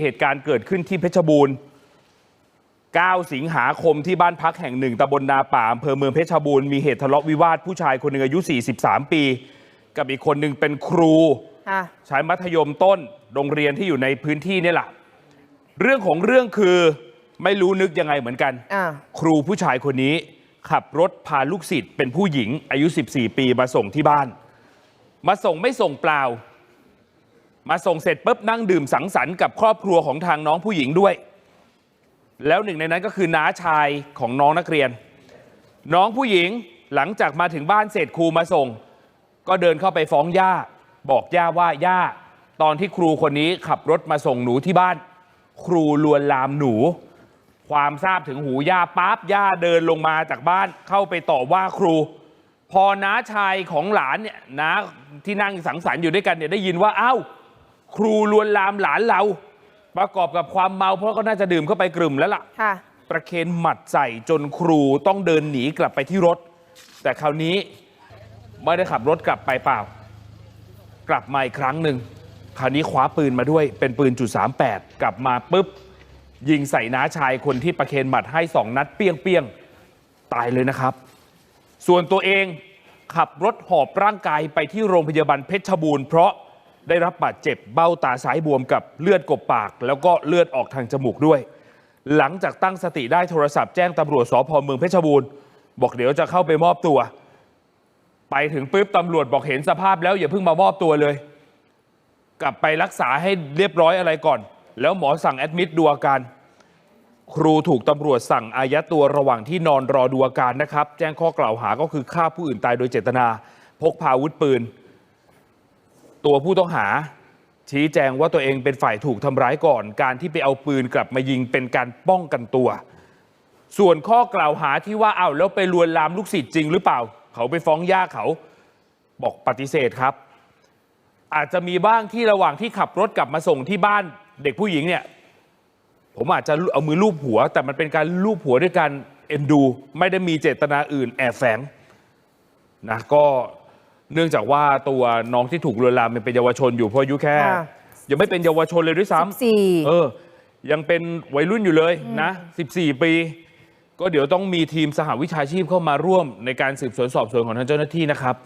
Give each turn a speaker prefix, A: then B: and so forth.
A: เหตุการณ์เกิดขึ้นที่เพชรบูรณ์ 9 สิงหาคมที่บ้านพักแห่งหนึ่งตำบลนาป่าอำเภอเมืองเพชรบูรณ์มีเหตุทะเลาะวิวาทผู้ชายคนหนึ่งอายุ 43 ปี กับอีกคนหนึ่งเป็นครู
B: ค่ะ
A: ชั้นมัธยมต้นโรงเรียนที่อยู่ในพื้นที่นี่แหละเรื่องของเรื่องคือไม่รู้นึกยังไงเหมือนกัน
B: อ่า
A: ครูผู้ชายคนนี้ ขับรถพาลูกศิษย์เป็นผู้หญิงอายุ 14 ปีมาส่งที่บ้าน มาส่งไม่ส่งเปล่า มาส่งเสร็จปุ๊บนั่งดื่มสังสรรค์กับครอบครัวของทางน้องผู้หญิงด้วย แล้วหนึ่งในนั้นก็คือน้าชายของน้องนักเรียน น้องผู้หญิงหลังจากมาถึงบ้านเสร็จครูมาส่ง ก็เดินเข้าไปฟ้องย่า บอกย่าว่าย่าตอนที่ครูคนนี้ขับรถมาส่งหนูที่บ้าน ครูลวนลามหนู ความทราบถึงหูย่าปั๊บย่าเดินลงมาจากบ้านเข้าไปต่อว่าครู พอน้าชายของหลานเนี่ยน้าที่นั่งสังสรรค์อยู่ด้วยกันเนี่ยได้ยินว่าอ้าว ครูลวนลามหลานเรา ประกอบกับความเมาเพราะก็น่าจะดื่มเข้าไปกลุ่มแล้วล่ะ
B: ค่ะ
A: ประเคนหมัดใส่จนครูต้องเดินหนีกลับไปที่รถ แต่คราวนี้ไม่ได้ขับรถกลับไปเปล่า กลับมาอีกครั้งหนึ่งคราวนี้คว้าปืนมาด้วยเป็นปืนจุดสามแปดกลับมาปุ๊บ ยิงใส่น้าชายคนที่ประเคนหมัดให้สองนัดเปี้ยงเปี้ยงๆตายเลยนะครับ ส่วนตัวเองขับรถหอบร่างกายไปที่โรงพยาบาลเพชรบูรณ์เพราะ ได้รับบาดเจ็บเบ้าตาซ้ายบวมกับเลือดกบปาก แล้วก็เลือดออกทางจมูกด้วย หลังจากตั้งสติได้โทรศัพท์แจ้งตำรวจสพเมืองเพชรบูรณ์บอกเดี๋ยวจะเข้าไปมอบตัว ไปถึงปุ๊บตำรวจบอกเห็นสภาพแล้วอย่าเพิ่งมามอบตัวเลย กลับไปรักษาให้เรียบร้อยอะไรก่อน แล้วหมอสั่งแอดมิดดูอาการครูถูกตำรวจสั่งอายัดตัวระหว่างที่นอนรอดูอาการนะครับ แจ้งข้อกล่าวหาก็คือฆ่าผู้อื่นตายโดยเจตนา พกพาอาวุธปืน ตัวผู้ต้องหา ชี้แจงว่าตัวเองเป็นฝ่ายถูกทำร้ายก่อน การที่ไปเอาปืนกลับมายิงเป็นการป้องกันตัว ส่วนข้อกล่าวหาที่ว่าเอาแล้วไปลวนลามลูกศิษย์จริงหรือเปล่า เขาไปฟ้องย่าเขาบอกปฏิเสธครับ อาจจะมีบ้างที่ระหว่างที่ขับรถกลับมาส่งที่บ้านเด็กผู้หญิงเนี่ยผมอาจจะเอามือลูบหัว แต่มันเป็นการลูบหัวด้วยการเอ็นดู ไม่ได้มีเจตนาอื่นแอบแฝงนะก็ เนื่องจากว่าตัวน้องที่ถูกลวนลามมันเป็นเยาวชนอยู่เพราะอายุแค่
B: ค่ะ
A: ยังไม่เป็นเยาวชนเลยด้วยซ้ำ
B: สี่
A: เออ ยังเป็นวัยรุ่นอยู่เลยนะ 14 ปี ก็เดี๋ยวต้องมีทีมสหวิชาชีพเข้ามาร่วมในการสืบสวนสอบสวนของทางเจ้าหน้าที่นะครับ